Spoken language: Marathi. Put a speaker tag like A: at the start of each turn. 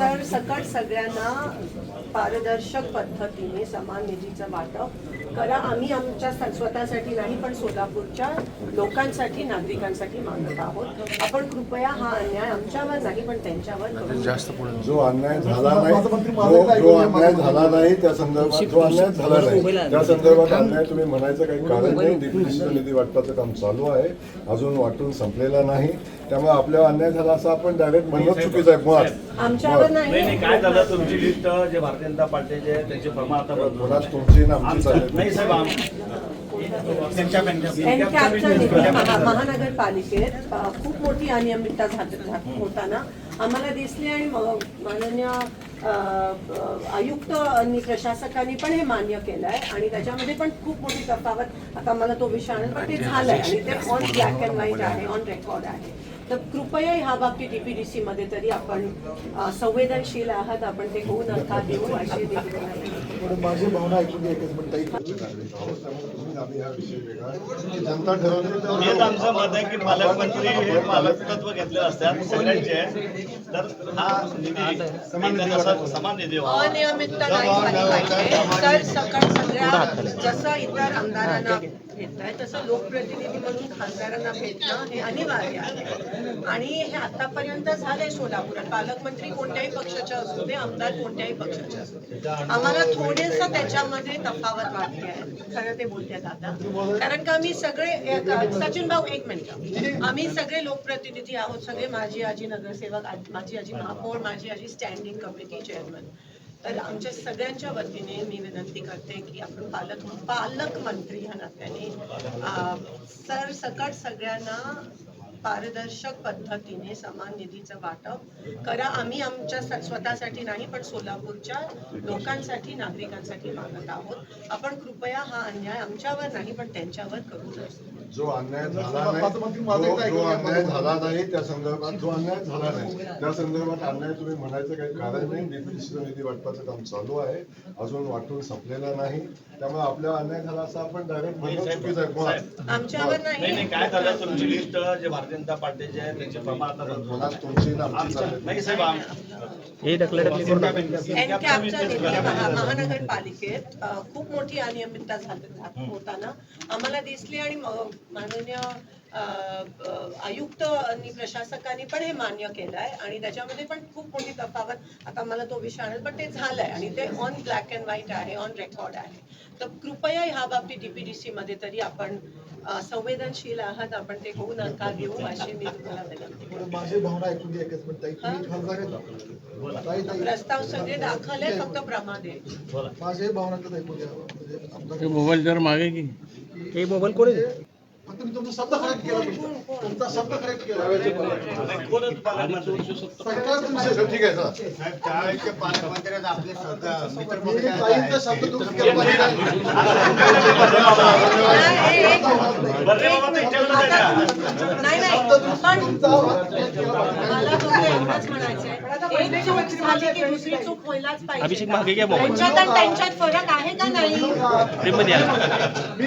A: सरसकट सगळ्यांना पारदर्शक पद्धतीने समान निधीचं वाटप करा. आम्ही आमच्या स्वतःसाठी नाही पण सोलापूरच्या लोकांसाठी नागरिकांसाठी मागत आहोत. आपण कृपया हा अन्याय आमच्यावर नाही पण त्यांच्यावर करू. नका.
B: जो अन्याय झाला नाही जो जो अन्याय झाला नाही त्या संदर्भात जो अन्याय झाला नाही त्या संदर्भात अन्याय तुम्ही म्हणायचं काही कारण नाही निधी वाटपाचं काम चालू आहे. अजून वाटून संपलेलं नाही. त्यामुळे आपल्यावर अन्याय झाला असं आपण डायरेक्ट म्हणणं चुकीचं आहे. मुळात
A: आमच्यावर
C: नाही. नाही
A: नाही
C: काय झालं? तुमची लिस्ट जे भारतीय जनता पार्टीचे आहे, त्यांचे प्रमाण आता बदलून
B: मुळात तुमची ना आमची चालेल.
C: नाही साहेब आम-
A: एनकॅपच्या निधी महा- महानगरपालिकेत खूप मोठी अनियमितता होताना. आम्हाला दिसली आणि माननीय आयुक्त आणि प्रशासकांनी पण हे मान्य केलं आहे आणि त्याच्यामध्ये पण खूप मोठी तफावत. आता मला तो विषय आणेल पण ते झालंय आणि ते ऑन ब्लॅक अँड व्हाईट आहे ऑन रेकॉर्ड आहे. तर कृपया ह्या बाबतीत डीपीडीसी मध्ये तरी आपण संवेदनशील आहात आपण ते होऊ नका देऊ अशी.
D: माझी भावना ऐकून
B: जनता ठरवली
C: आमचं मत आहे की पालकमंत्री हे पालकत्व घेतलेलं असतात सगळ्यांचे तर हा निधी समान निधी
A: अनियमितता नाही झाली पाहिजे. तर सकट सगळ्या जसं इतर आमदारांना भेटताय तसं लोकप्रतिनिधी म्हणून खासदारांना भेटणं हे अनिवार्य आहे. आणि हे आतापर्यंत झालंय सोलापुरात. पालकमंत्री कोणत्याही पक्षाचे असू दे आमदार कोणत्याही पक्षाचे असू दे. आम्हाला थोडेस त्याच्यामध्ये तफावत वाटते आहे. खरं ते बोलतात आता कारण का आम्ही सगळे सचिन भाऊ एक मिनिट. आम्ही सगळे लोकप्रतिनिधी आहोत सगळे माझी आजी नगरसेवक माझी आजी महापौर माझी आजी स्टँडिंग कमिटी चेअरमन तर आमच्या सगळ्यांच्या वतीने मी विनंती करते की आपण पालक पालकमंत्री ह्या नात्याने सर सकट सगळ्यांना पारदर्शक पद्धतीने समान निधीचं वाटप करा. आम्ही आमच्या स्वतःसाठी नाही पण सोलापूरच्या लोकांसाठी नागरिकांसाठी मागत आहोत. आपण कृपया हा अन्याय आमच्यावर नाही पण त्यांच्यावर करू नये.
B: जो अन्याय झाला नाही जो- जो अन्याय झाला नाही त्या संदर्भात जो अन्याय झाला नाही त्या संदर्भात अन्याय तुम्ही म्हणायचं काही कारण नाही. डीपीडीसीचं निधी वाटपाचं काम चालू आहे. अजून वाटून संपलेलं नाही. त्यामुळे आपल्यावर अन्याय झाला असं आपण डायरेक्ट म्हणणं चुकीचं आहे. मुळात
A: आमच्यावर
C: नाही. नाही
A: नाही
C: काय झालं? तुमची लिस्ट जे भारतीय जनता पार्टीचे आहे, त्यांचे प्रमाण आता
B: तुमची ना
C: नाही साहेब
A: महानगरपालिकेत खूप मोठी अनियमितता झात होताना आम्हाला दिसली आणि माननीय आयुक्त आणि प्रशासकांनी पण हे मान्य केलं आहे आणि त्याच्यामध्ये पण खूप मोठी तफावत आता मला तो विषय आणेल पण ते झालंय आणि ते ऑन ब्लॅक अँड व्हाईट आहे ऑन रेकॉर्ड आहे. तर कृपया ह्या बाबतीत डीपीडीसी मध्ये तरी आपण संवेदनशील आहात आपण ते होऊ नका देऊ अशी मी तुम्हाला विनंती प्रस्ताव सगळे दाखल आहे फक्त प्रमाण
D: म्हणजे
E: मोबाईल जर मागे की
D: हे मोबाईल कोण फक्त मी तुमचा शब्द करेक्ट केला. तुमचा. शब्द करेक्ट केला.
B: ठीक आहे
F: आपले
D: शब्द दुरुस्त केला पाहिजे
C: बर्रे बाबा ते विचारलं नाही. का?
A: नाही नाही. पण मला फक्त एवढंच म्हणायचंय. एक चूक झाली की दुसरी चूक व्हायलाच पाहिजे. त्यांच्यात आणि त्यांच्यात फरक आहे का नाही?
D: मी